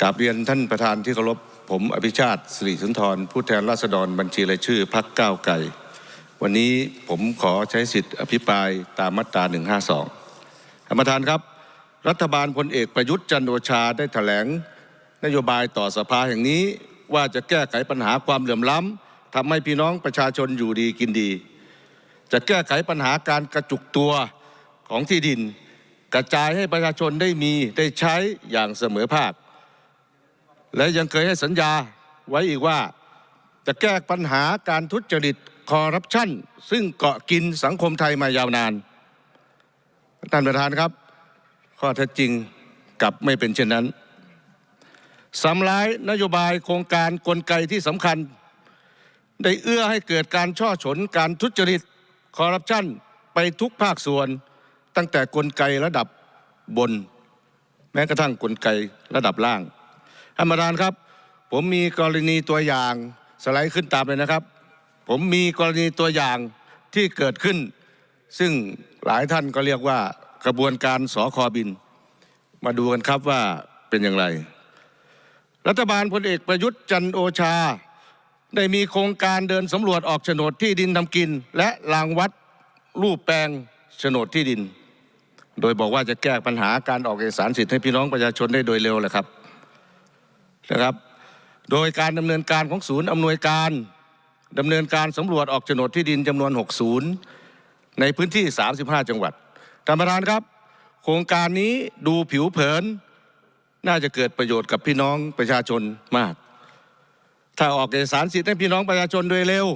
กราบเรียนท่านประธานที่เคารพผมอภิชาติสิริสุนทรผู้แทนราษฎรบัญชีรายชื่อพักก้าวไก่ วันนี้ผมขอใช้สิทธิ์อภิปรายตามมาตรา 152ท่านประธานครับ รัฐบาลพลเอกประยุทธ์จันโอชาได้แถลง นโยบายต่อสภาแห่งนี้ว่าจะแก้ไขปัญหาความเหลื่อมล้ำทำให้พี่น้องประชาชนอยู่ดีกินดี จะแก้ไขปัญหาการกระจุกตัวของที่ดิน กระจายให้ประชาชนได้มีได้ใช้อย่างเสมอภาค และยังเคยให้สัญญาไว้อีกว่าจะแก้ปัญหาการทุจริตคอร์รัปชันซึ่งเกาะกินสังคมไทยมายาวนานท่านประธานครับ ข้อเท็จจริงกลับไม่เป็นเช่นนั้นสำร้ายนโยบายโครงการกลไกที่สำคัญ ได้เอื้อให้เกิดการช่อฉนการทุจริตคอร์รัปชันไปทุกภาคส่วน ตั้งแต่กลไกระดับบน แม้กระทั่งกลไกระดับล่าง ท่านประธานครับ ผมมีกรณีตัวอย่างสไลด์ขึ้นตามเลยนะครับ ผมมีกรณีตัวอย่างที่เกิดขึ้น ซึ่งหลายท่านก็เรียกว่ากระบวนการสอคอบิน มาดูกันครับว่าเป็นอย่างไร รัฐบาลพลเอกประยุทธ์จันโอชา ได้มีโครงการเดินสำรวจออกโฉนดที่ดินทำกิน และรางวัดรูปแปลงโฉนดที่ดิน โดยบอกว่าจะแก้ปัญหาการออกเอกสารสิทธิ์ให้พี่น้องประชาชนได้โดยเร็วแหละครับ นะครับ โดยการดำเนินการของศูนย์อำนวยการดำเนินการสำรวจออกโฉนดที่ดินจำนวน6ศูนย์ในพื้นที่ 35 จังหวัดท่านประธานครับ โครงการนี้ดูผิวเผิน น่าจะเกิดประโยชน์กับพี่น้องประชาชนมาก ถ้าออกเอกสารสิทธิ์ให้พี่น้องประชาชนโดยเร็ว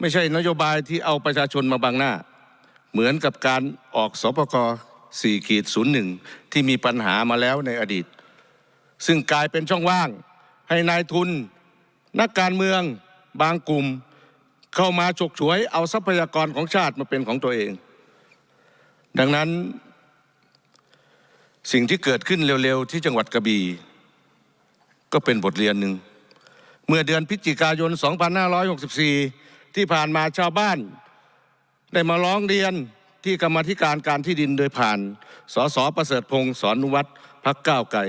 ไม่ใช่นโยบายที่เอาประชาชนมาบังหน้า เหมือนกับการออกสปก4ขีด01 ที่มีปัญหามาแล้วในอดีต ซึ่งกลายเป็นช่องว่างให้นายทุน นักการเมืองบางกลุ่ม เข้ามาฉกฉวยเอาทรัพยากรของชาติมาเป็นของตัวเอง ดังนั้น สิ่งที่เกิดขึ้นเร็วๆ ที่จังหวัดกระบี่ก็เป็นบทเรียนหนึ่ง เมื่อเดือนพฤศจิกายน 2564 ที่ผ่านมาชาวบ้าน ได้มาร้องเรียนที่กรรมธิการการที่ดินโดยผ่าน สสประเสริฐพงศ์สอนนุวัตรพักก้าวไกล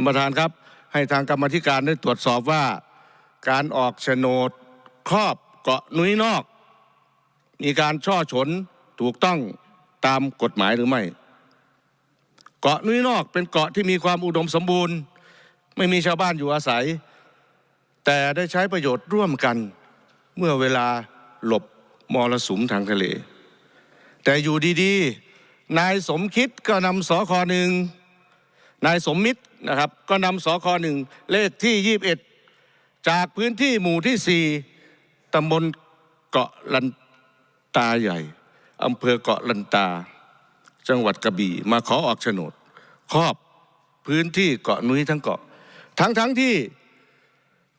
านประธานครับให้ทางกรรมธิการได้ตรวจสอบว่า การออกโฉนดครอบเกาะนุ้ยนอก มีการช่อฉนถูกต้องตามกฎหมายหรือไม่ เกาะนุ้ยนอกเป็นเกาะที่มีความอุดมสมบูรณ์ ไม่มีชาวบ้านอยู่อาศัย แต่ได้ใช้ประโยชน์ร่วมกันเมื่อเวลาหลบมรสุมทางทะเล แต่อยู่ดีๆ นายสมคิดก็นำสอคอหนึ่งนายสมมิตร นะครับ ก็นำสคหนึ่งเลขที่ 21 จากพื้นที่หมู่ที่ 4ตำบลเกาะลันตาใหญ่อำเภอเกาะลันตา จังหวัดกระบี่มาขอออกโฉนด ครอบพื้นที่เกาะนุ้ยทั้งเกาะ ทั้งทั้งที่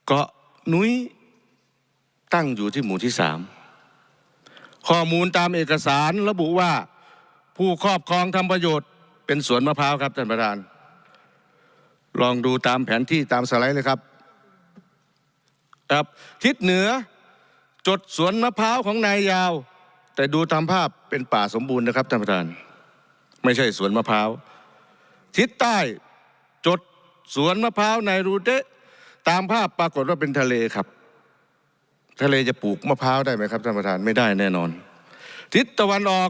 เกาะนุ้ยตั้งอยู่ที่หมู่ที่สามข้อมูลตามเอกสารระบุว่าผู้ครอบครองทำประโยชน์เป็นสวนมะพร้าวครับท่านประธาน ลองดูตามแผนที่ตามสไลด์เลยครับครับทิศเหนือจดสวนมะพร้าวของนายยาว แต่ดูตามภาพเป็นป่าสมบูรณ์นะครับท่านประธาน ไม่ใช่สวนมะพร้าวทิศใต้จดสวนมะพร้าวในรูเดะตามภาพปรากฏว่าเป็นทะเลครับ ทะเลจะปลูกมะพร้าวได้ไหมครับท่านประธานไม่ได้แน่นอน ทิศตะวันออก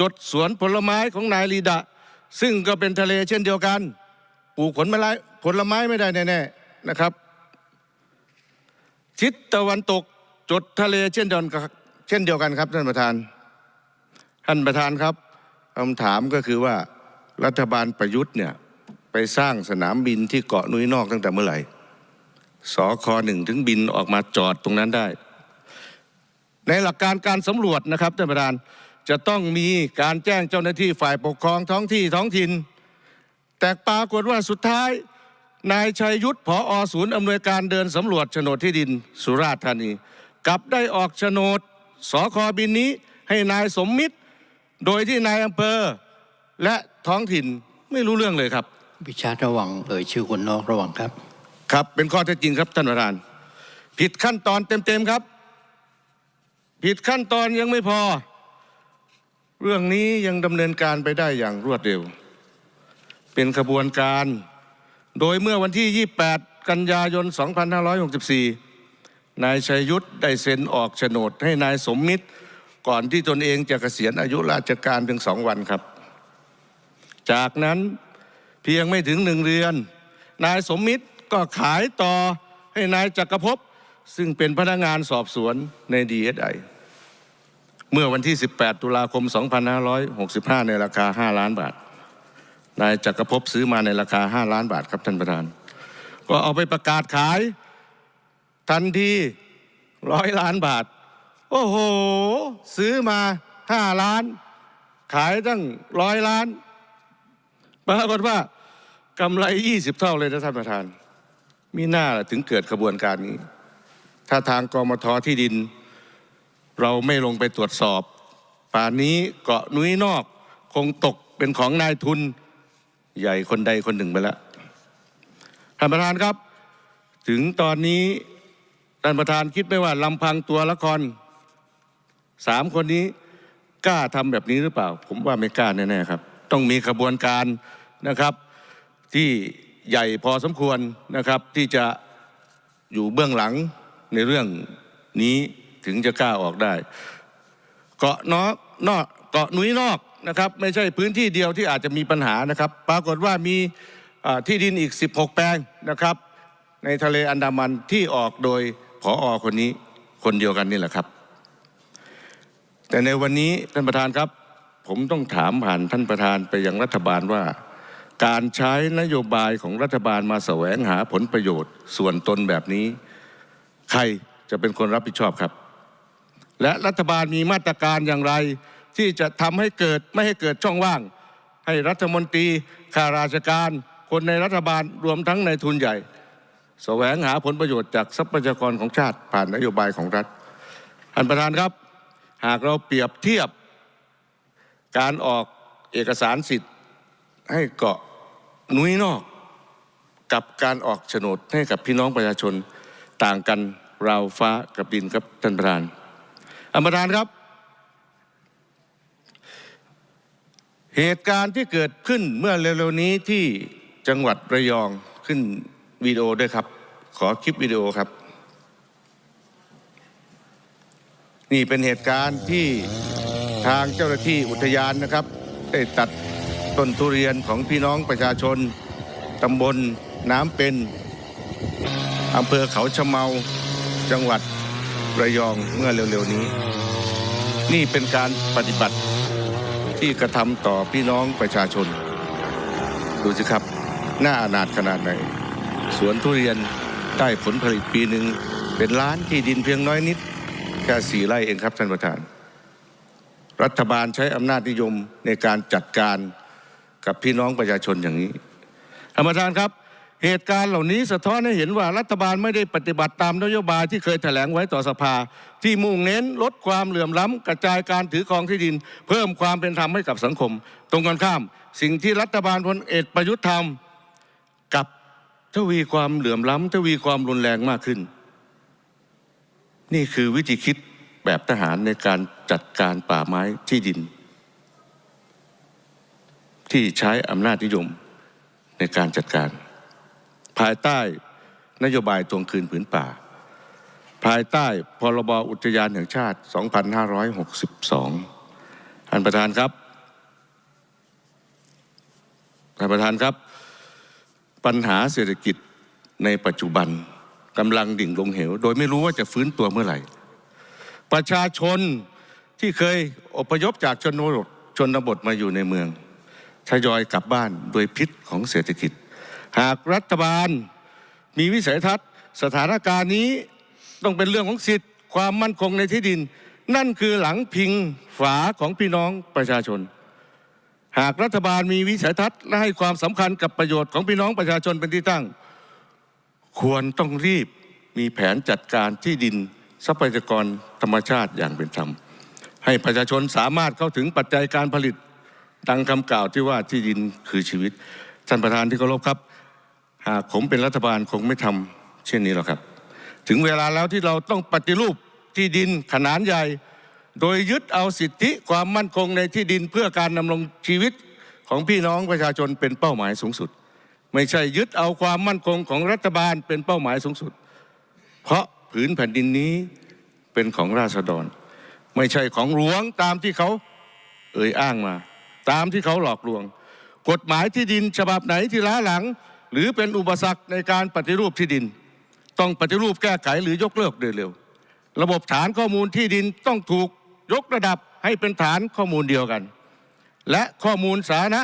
จดสวนผลไม้ของนายลีดะ ซึ่งก็เป็นทะเลเช่นเดียวกัน ลูกผลไม้ผลไม้ไม่ได้แน่ๆนะครับ ทิศตะวันตกจดทะเลเช่นเดียวกันเช่นเดียวกันครับท่านประธาน ท่านประธานครับคำถามก็คือว่ารัฐบาลประยุทธ์เนี่ยไปสร้างสนามบินที่เกาะนุ้ยนอกตั้งแต่เมื่อไหร่สคหนึ่งถึงบินออกมาจอดตรงนั้นได้ ในหลักการการสำรวจนะครับท่านประธานจะต้องมีการแจ้งเจ้าหน้าที่ฝ่ายปกครองท้องที่ท้องถิ่น แต่ปรากฏว่าสุดท้ายนายชัยยุทธผออศูนย์อำนวยการเดินสำรวจโฉนดที่ดินสุราษฎร์ธานี กลับได้ออกโฉนดสคบินนี้ให้นายสมมิตร โดยที่นายอำเภอ และท้องถิ่นไม่รู้เรื่องเลยครับพิชาติระวังเอ่ยชื่อคนนอกระวังครับ ครับเป็นข้อเท็จจริงครับท่านประธาน ผิดขั้นตอนเต็มๆครับ ผิดขั้นตอนยังไม่พอ เรื่องนี้ยังดำเนินการไปได้อย่างรวดเร็ว เป็นขบวนการ โดยเมื่อวันที่ 28 กันยายน 2564 นายชัยยุทธได้เซ็นออกโฉนดให้นายสมมิตร ก่อนที่ตนเองจะเกษียณอายุราชการเพียงสองวันครับ จากนั้นเพียงไม่ถึงหนึ่งเดือน นายสมมิตรก็ขายต่อให้นายจักรภพซึ่งเป็นพนักงานสอบสวนในดีเอสไอเมื่อวันที่ 18 ตุลาคม 2565 ในราคา 5 ล้านบาท นายจักรภพซื้อมาในราคา5ล้านบาทครับท่านประธาน ก็เอาไปประกาศขาย ทันทีร้อยล้านบาท โอ้โห ซื้อมาห้าล้าน ขายตั้งร้อยล้านปรากฏว่ากำไรยี่สิบเท่าเลยนะท่านประธาน มีหน้าละถึงเกิดขบวนการนี้ ถ้าทางกมทที่ดิน เราไม่ลงไปตรวจสอบ ป่านนี้เกาะนุ้ยนอกคงตกเป็นของนายทุน ใหญ่คนใดคนหนึ่งไปแล้วท่านประธานครับ ถึงตอนนี้ท่านประธานคิดไม่ว่าลำพังตัวละครสามคนนี้กล้าทำแบบนี้หรือเปล่า ผมว่าไม่กล้าแน่ๆครับ ต้องมีขบวนการนะครับ ที่ใหญ่พอสมควรนะครับ ที่จะอยู่เบื้องหลังในเรื่องนี้ถึงจะกล้าออกได้ เกาะนอกนอก กาะนุ้ยนอกนะครับไม่ใช่พื้นที่เดียวที่อาจจะมีปัญหานะครับ ปรากฏว่ามีที่ดินอีก 16 แปลงนะครับ ในทะเลอันดามันที่ออกโดยผออคนนี้คนเดียวกันนี่แหละครับ แต่ในวันนี้ท่านประธานครับ ผมต้องถามผ่านท่านประธานไปยังรัฐบาลว่า การใช้นโยบายของรัฐบาลมาแสวงหาผลประโยชน์ ส่วนตนแบบนี้ ใครจะเป็นคนรับผิดชอบครับ และรัฐบาลมีมาตรการอย่างไร ที่จะทำให้เกิดไม่ให้เกิดช่องว่าง ให้รัฐมนตรีข้าราชการ คนในรัฐบาลรวมทั้งในทุนใหญ่แสวงหาผลประโยชน์จากทรัพยากรของชาติผ่านนโยบายของรัฐท่านประธานครับ หากเราเปรียบเทียบ การออกเอกสารสิทธิ์ ให้เกาะนุ้ยนอก กับการออกโฉนดให้กับพี่น้องประชาชนต่างกันราวฟ้ากับดินครับท่านประธานท่านประธานครับ เหตุการณ์ที่เกิดขึ้นเมื่อเร็วๆนี้ที่จังหวัดระยองขึ้นวิดีโอด้วยครับ ขอคลิปวิดีโอครับ นี่เป็นเหตุการณ์ที่ทางเจ้าหน้าที่อุทยานนะครับ ได้ตัดต้นทุเรียนของพี่น้องประชาชนตำบลน้ำเป็นอำเภอเขาชะเมาจังหวัดระยองเมื่อเร็วๆนี้ นี่เป็นการปฏิบัติ ที่กระทำต่อพี่น้องประชาชน ดูสิครับ หน้าอนาถขนาดไหน สวนทุเรียนได้ผลผลิตปีหนึ่งเป็นล้านที่ดินเพียงน้อยนิด แค่สี่ไร่เองครับท่านประธาน รัฐบาลใช้อำนาจนิยมในการจัดการกับพี่น้องประชาชนอย่างนี้ท่านประธานครับ เหตุการณ์เหล่านี้สะท้อนให้เห็นว่ารัฐบาลไม่ได้ปฏิบัติตามนโยบายที่เคยแถลงไว้ต่อสภา ที่มุ่งเน้นลดความเหลื่อมล้ำกระจายการถือครองที่ดิน เพิ่มความเป็นธรรมให้กับสังคม ตรงกันข้าม สิ่งที่รัฐบาลพลเอกประยุทธ์ทำกับทวีความเหลื่อมล้ำทวีความรุนแรงมากขึ้น นี่คือวิธีคิดแบบทหารในการจัดการป่าไม้ที่ดิน ที่ใช้อำนาจนิยมในการจัดการ ภายใต้นโยบายทวงคืนผืนป่า ภายใต้พรบอุทยานแห่งชาติ 2562 ท่านประธานครับ ท่านประธานครับ ปัญหาเศรษฐกิจในปัจจุบันกำลังดิ่งลงเหว โดยไม่รู้ว่าจะฟื้นตัวเมื่อไหร่ ประชาชนที่เคยอพยพจากชนบทชนบทมาอยู่ในเมืองทยอยกลับบ้านโดยพิษของเศรษฐกิจ หากรัฐบาลมีวิสัยทัศน์สถานการณ์นี้ต้องเป็นเรื่องของสิทธิ์ความมั่นคงในที่ดิน นั่นคือหลังพิงฝาของพี่น้องประชาชน หากรัฐบาลมีวิสัยทัศน์และให้ความสำคัญกับประโยชน์ของพี่น้องประชาชนเป็นที่ตั้ง ควรต้องรีบมีแผนจัดการที่ดินทรัพยากรธรรมชาติอย่างเป็นธรรม ให้ประชาชนสามารถเข้าถึงปัจจัยการผลิตดังคำกล่าวที่ว่าที่ดินคือชีวิต ท่านประธานที่เคารพครับ หากผมเป็นรัฐบาลคงไม่ทำเช่นนี้หรอกครับ ถึงเวลาแล้วที่เราต้องปฏิรูปที่ดินขนาดใหญ่ โดยยึดเอาสิทธิความมั่นคงในที่ดินเพื่อการดำรงชีวิตของพี่น้องประชาชนเป็นเป้าหมายสูงสุด ไม่ใช่ยึดเอาความมั่นคงของรัฐบาลเป็นเป้าหมายสูงสุด เพราะผืนแผ่นดินนี้เป็นของราษฎร ไม่ใช่ของหลวงตามที่เขาเอ่ยอ้างมา ตามที่เขาหลอกลวง กฎหมายที่ดินฉบับไหนที่ล้าหลัง หรือเป็นอุปสรรคในการปฏิรูปที่ดิน ต้องปฏิรูปแก้ไขหรือยกเลิกโดยเร็ว ระบบฐานข้อมูลที่ดินต้องถูกยกระดับให้เป็นฐานข้อมูลเดียวกัน และข้อมูลสาธารณะ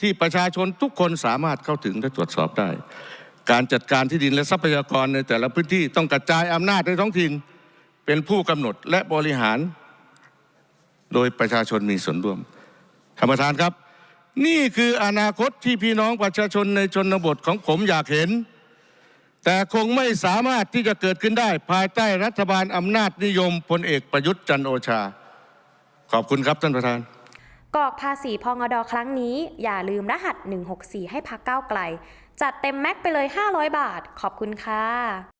ที่ประชาชนทุกคนสามารถเข้าถึงและตรวจสอบได้ การจัดการที่ดินและทรัพยากรในแต่ละพื้นที่ต้องกระจายอำนาจในท้องถิ่น เป็นผู้กำหนดและบริหาร โดยประชาชนมีส่วนร่วมท่านประธานครับ นี่คืออนาคตที่พี่น้องประชาชนในชนบทของผมอยากเห็น แต่คงไม่สามารถที่จะเกิดขึ้นได้ภายใต้รัฐบาลอำนาจนิยมพลเอกประยุทธ์จันโอชา ขอบคุณครับท่านประธานกอกภาษีพองอดอครั้งนี้ อย่าลืมรหัส 164 ให้พักก้าวไกล จัดเต็มแม็กไปเลย 500 บาท ขอบคุณค่ะ